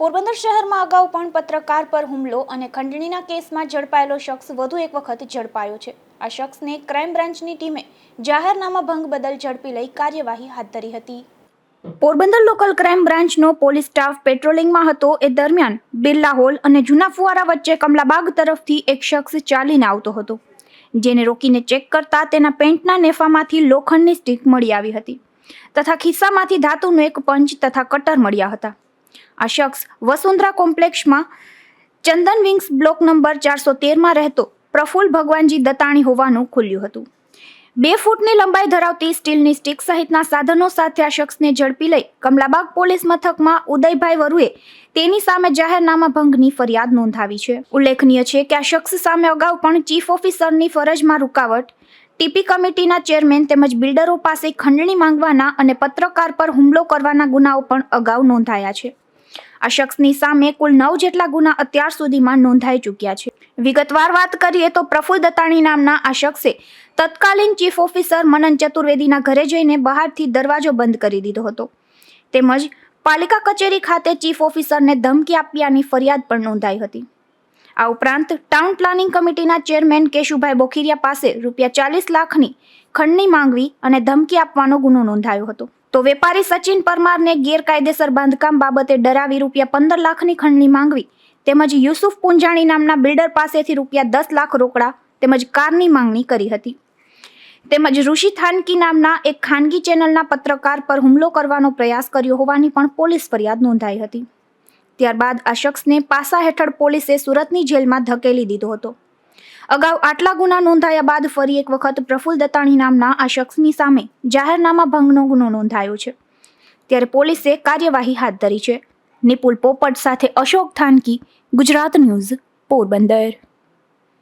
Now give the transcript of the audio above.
પોરબંદર શહેરમાં અગાઉ પણ પત્રકાર પર હુમલો અને ખંડણીના કેસમાં ઝડપાયેલો શખ્સ વધુ એક વખત ઝડપાયો છે. આ શખ્સને ક્રાઇમ બ્રાન્ચની ટીમે જાહેરનામા ભંગ બદલ ઝડપી લઈ કાર્યવાહી હાથ ધરી હતી. પોરબંદર લોકલ ક્રાઇમ બ્રાન્ચનો પોલીસ સ્ટાફ પેટ્રોલિંગમાં હતો. એ દરમિયાન બિરલા હોલ અને જૂના ફુવારા વચ્ચે કમલાબાગ તરફથી એક શખ્સ ચાલીને આવતો હતો. જેને રોકીને ચેક કરતા તેના પેન્ટના નેફામાંથી લોખંડની સ્ટીક મળી આવી હતી. તથા ખિસ્સામાંથી ધાતુનું એક પંચ તથા કટર મળ્યા હતા. આ શખ્સ વસુંધરા કોમ્પ્લેક્ષમાં ચંદન વિંગ્સ બ્લોક નંબર ચારસો તેરમાં રહેતો પ્રફુલ્લ ભગવાનજી દતાણી હોવાનું ખુલ્યું હતું. બે ફૂટની લંબાઈ ધરાવતી સ્ટીલની સ્ટીક સહિતના સાધનો સાથે આ શખ્સને ઝડપી લઈ કમલાબાગ પોલીસ મથકમાં ઉદયભાઈ વરુએ તેની સામે જાહેરનામા ભંગની ફરિયાદ નોંધાવી છે. ઉલ્લેખનીય છે કે આ શખ્સ સામે અગાઉ પણ ચીફ ઓફિસરની ફરજમાં રૂકાવટ ટીપી કમિટીના ચેરમેન તેમજ બિલ્ડરો પાસે ખંડણી માંગવાના અને પત્રકાર પર હુમલો કરવાના ગુનાઓ પણ અગાઉ નોંધાયા છે. આ શખ્સની સામે કુલ નવ જેટલા ગુના અત્યાર સુધીમાં નોંધાઈ ચૂક્યા છે. વિગતવાર વાત કરીએ તો પ્રફુલ્લ દત્તાણી નામના આ શખ્સે તત્કાલીન ચીફ ઓફિસર મનન ચતુર્વેદીના ઘરે જઈને બહારથી દરવાજો બંધ કરી દીધો હતો. તેમજ પાલિકા કચેરી ખાતે ચીફ ઓફિસરને ધમકી આપ્યાની ફરિયાદ પણ નોંધાઈ હતી. આ ઉપરાંત ટાઉન પ્લાનિંગ કમિટીના ચેરમેન કેશુભાઈ બોખીરિયા પાસે રૂપિયા ચાલીસ લાખની ખંડની માંગવી અને ધમકી આપવાનો ગુનો નોંધાયો હતો. તો વેપારી સચિન પરમારને ગેરકાયદેસર બાંધકામ બાબતે ડરાવી રૂપિયા પંદર લાખની ખંડની માંગવી તેમજ યુસુફ પુંજાણી નામના બિલ્ડર પાસેથી રૂપિયા દસ લાખ રોકડા તેમજ કારની માંગણી કરી હતી. તેમજ ઋષિ થાનકી નામના એક ખાનગી ચેનલના પત્રકાર પર હુમલો કરવાનો પ્રયાસ કર્યો હોવાની પણ પોલીસ ફરિયાદ નોંધાઈ હતી. ત્યારબાદ આ શખ્સને પાસા હેઠળ પોલીસે સુરતની જેલમાં ધકેલી દીધો હતો. અગાઉ આટલા ગુના નોંધાયા બાદ ફરી એક વખત પ્રફુલ્લ દત્તાણી નામના આ શખ્સની સામે જાહેરનામા ભંગનો ગુનો નોંધાયો છે. ત્યારે પોલીસે કાર્યવાહી હાથ ધરી છે. નિપુલ પોપટ સાથે અશોક થાનકી, ગુજરાત ન્યૂઝ પોરબંદર.